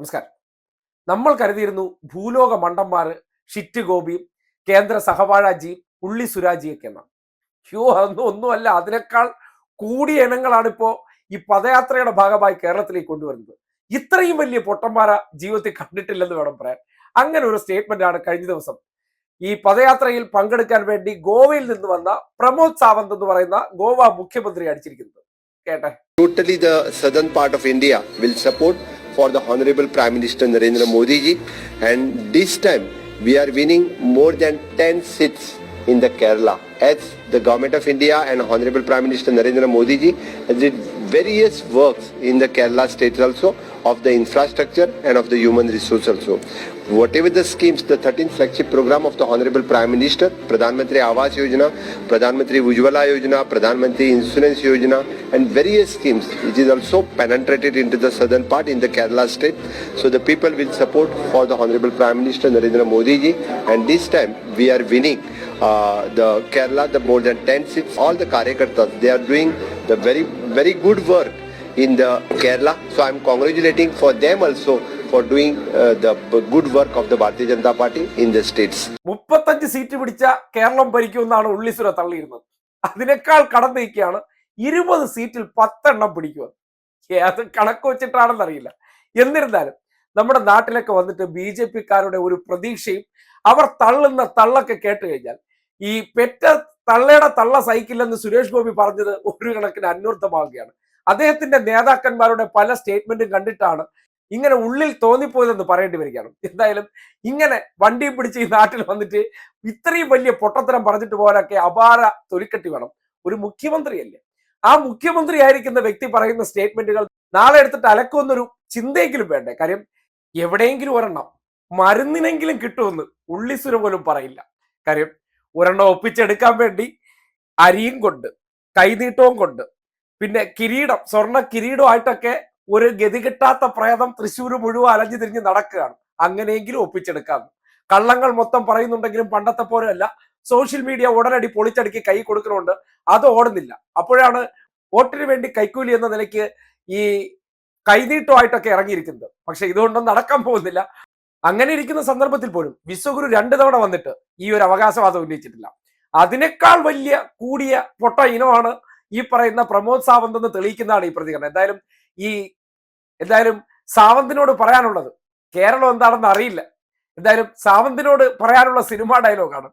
നമസ്കാരം. നമ്മൾ കരുതിയിരുന്നു ഭൂലോക മണ്ടന്മാർ ഷിറ്റ് ഗോപിയും കേന്ദ്ര സഹവാഴാജിയും ഉള്ളി സുരാജിയൊക്കെ എന്നാണ്. അയ്യോ അതൊന്നും ഒന്നുമല്ല. അതിനേക്കാൾ കൂടിയ ഇനങ്ങളാണ് ഇപ്പോ ഈ പദയാത്രയുടെ ഭാഗമായി കേരളത്തിലേക്ക് കൊണ്ടുവരുന്നത്. ഇത്രയും വലിയ പൊട്ടന്മാര ജീവിതത്തിൽ കണ്ടിട്ടില്ലെന്ന് വേണം പറയാൻ. അങ്ങനെ ഒരു സ്റ്റേറ്റ്മെന്റ് ആണ് കഴിഞ്ഞ ദിവസം. ഈ പദയാത്രയിൽ പങ്കെടുക്കാൻ വേണ്ടി ഗോവയിൽ നിന്ന് വന്ന പ്രമോദ് സാവന്ത് എന്ന് പറയുന്ന ഗോവ മുഖ്യമന്ത്രി അടിച്ചിരിക്കുന്നത്. കേട്ടെ? Totally the southern part of India will support for the Honorable Prime Minister Narendra Modi ji and this time we are winning more than 10 seats in the Kerala. As the government of India and Honorable Prime Minister Narendra Modi ji has did various works in the Kerala state also of the infrastructure and of the human resource also. Whatever the schemes, the 13th flagship program of the Honorable Prime Minister, Pradhan Mantri Awas Yojana, Pradhan Mantri Ujjwala Yojana, Pradhan Mantri Insurance Yojana and various schemes which is also penetrated into the southern part in the Kerala state. So the people will support for the Honorable Prime Minister Narendra Modi ji and this time we are winning uh, the Kerala, the more than 10 seats. All the Karyakartas, they are doing the very, very good work in the Kerala. So I'm congratulating for them also for doing uh, the good work of the Bharatiya Janata Party in the states. മുപ്പത്തഞ്ച് seat പിടിച്ച കേരളം ഭരിക്കുമെന്നാണ് ഉള്ളിസുര തള്ളിയിരുന്നത് അതിനേക്കാൾ കടന്നു നിൽക്കുകയാണ് ഇരുപത് സീറ്റിൽ പത്തെണ്ണം പിടിക്കുക അത് കണക്ക് വെച്ചിട്ടാണെന്നറിയില്ല എന്നിരുന്നാലും നമ്മുടെ നാട്ടിലൊക്കെ വന്നിട്ട് ബി ജെ പിക്കാരുടെ ഒരു പ്രതീക്ഷയും അവർ തള്ളുന്ന തള്ളൊക്കെ കേട്ട് കഴിഞ്ഞാൽ ഈ പെറ്റ തള്ളയുടെ തള്ള സഹിക്കില്ലെന്ന് സുരേഷ് ഗോപി പറഞ്ഞത് ഒരു കണക്കിന് അന്വർത്ഥമാവുകയാണ് അദ്ദേഹത്തിന്റെ നേതാക്കന്മാരുടെ പല സ്റ്റേറ്റ്മെന്റും കണ്ടിട്ടാണ് ഇങ്ങനെ ഉള്ളിൽ തോന്നിപ്പോയതെന്ന് പറയേണ്ടി വരികയാണ്. എന്തായാലും ഇങ്ങനെ വണ്ടിയും പിടിച്ച് ഈ നാട്ടിൽ വന്നിട്ട് ഇത്രയും വലിയ പൊട്ടത്തരം പറഞ്ഞിട്ട് പോകാനൊക്കെ അപാര തൊലിക്കെട്ടി വേണം. ഒരു മുഖ്യമന്ത്രിയല്ലേ? ആ മുഖ്യമന്ത്രി ആയിരിക്കുന്ന വ്യക്തി പറയുന്ന സ്റ്റേറ്റ്മെന്റുകൾ നാളെ എടുത്തിട്ട് അലക്കുമെന്നൊരു ചിന്തയെങ്കിലും വേണ്ടേ? കാര്യം എവിടെയെങ്കിലും ഒരെണ്ണം മരുന്നിനെങ്കിലും കിട്ടുമെന്ന് ഉള്ളിസുര പോലും പറയില്ല. കാര്യം ഒരെണ്ണം ഒപ്പിച്ചെടുക്കാൻ വേണ്ടി അരിയും കൊണ്ട് കൈനീട്ടവും കൊണ്ട് പിന്നെ കിരീടം സ്വർണ കിരീടമായിട്ടൊക്കെ ഒരു ഗതി കിട്ടാത്ത പ്രേതം തൃശ്ശൂർ മുഴുവൻ അലഞ്ഞു തിരിഞ്ഞ് നടക്കുകയാണ്. അങ്ങനെയെങ്കിലും ഒപ്പിച്ചെടുക്കാം. കള്ളങ്ങൾ മൊത്തം പറയുന്നുണ്ടെങ്കിലും പണ്ടത്തെ പോലെയല്ല. സോഷ്യൽ മീഡിയ ഉടനടി പൊളിച്ചടുക്കി കൈ കൊടുക്കുന്നുണ്ട് അത് ഓടുന്നില്ല. അപ്പോഴാണ് വോട്ടിന് വേണ്ടി കൈക്കൂലി എന്ന നിലയ്ക്ക് ഈ കൈനീട്ടമായിട്ടൊക്കെ ഇറങ്ങിയിരിക്കുന്നത്. പക്ഷെ ഇതുകൊണ്ടൊന്നും നടക്കാൻ പോകുന്നില്ല. അങ്ങനെ ഇരിക്കുന്ന സന്ദർഭത്തിൽ പോലും വിശ്വഗുരു രണ്ടു തവണ വന്നിട്ട് ഈ ഒരു അവകാശവാദം ഉന്നയിച്ചിട്ടില്ല. അതിനേക്കാൾ വലിയ കൂടിയ പൊട്ട ഇനമാണ് ഈ പറയുന്ന പ്രമോദ് സാവന്ത് എന്ന് തെളിയിക്കുന്നതാണ് ഈ പ്രതികരണം. എന്തായാലും ഈ എന്തായാലും സാവന്തിനോട് പറയാനുള്ളത് കേരളം എന്താണെന്ന് അറിയില്ല. എന്തായാലും സാവന്തിനോട് പറയാനുള്ള സിനിമ ഡയലോഗാണ്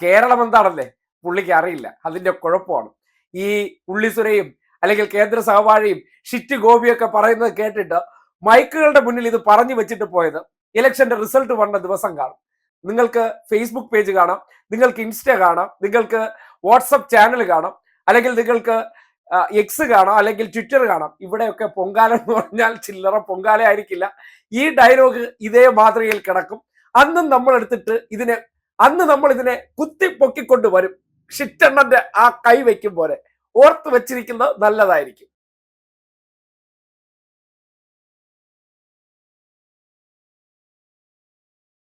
കേരളം എന്താണല്ലേ പുള്ളിക്ക് അറിയില്ല. അതിന്റെ കുഴപ്പമാണ്. ഈ ഉള്ളിസുരയും അല്ലെങ്കിൽ കേന്ദ്ര സഹവാഴിയും ഷിറ്റ് ഗോപിയൊക്കെ പറയുന്നത് കേട്ടിട്ട് മൈക്കുകളുടെ മുന്നിൽ ഇത് പറഞ്ഞു വെച്ചിട്ട് പോയത് ഇലക്ഷന്റെ റിസൾട്ട് വന്ന ദിവസം കാണും. നിങ്ങൾക്ക് ഫേസ്ബുക്ക് പേജ് കാണാം നിങ്ങൾക്ക് ഇൻസ്റ്റ കാണാം നിങ്ങൾക്ക് വാട്സപ്പ് ചാനൽ കാണാം. അല്ലെങ്കിൽ നിങ്ങൾക്ക് എക്സ് കാണാം അല്ലെങ്കിൽ ട്വിറ്റർ കാണാം. ഇവിടെയൊക്കെ പൊങ്കാല എന്ന് പറഞ്ഞാൽ ചില്ലറ പൊങ്കാല ആയിരിക്കില്ല. ഈ ഡയലോഗ് ഇതേ മാതൃകയിൽ കിടക്കും. അന്നും നമ്മൾ എടുത്തിട്ട് ഇതിനെ അന്ന് നമ്മൾ ഇതിനെ കുത്തി പൊക്കിക്കൊണ്ട് വരും. ഷിറ്റണ്ണന്റെ ആ കൈ വെക്കും പോലെ. ഓർത്ത് വെച്ചിരിക്കുന്നത് നല്ലതായിരിക്കും.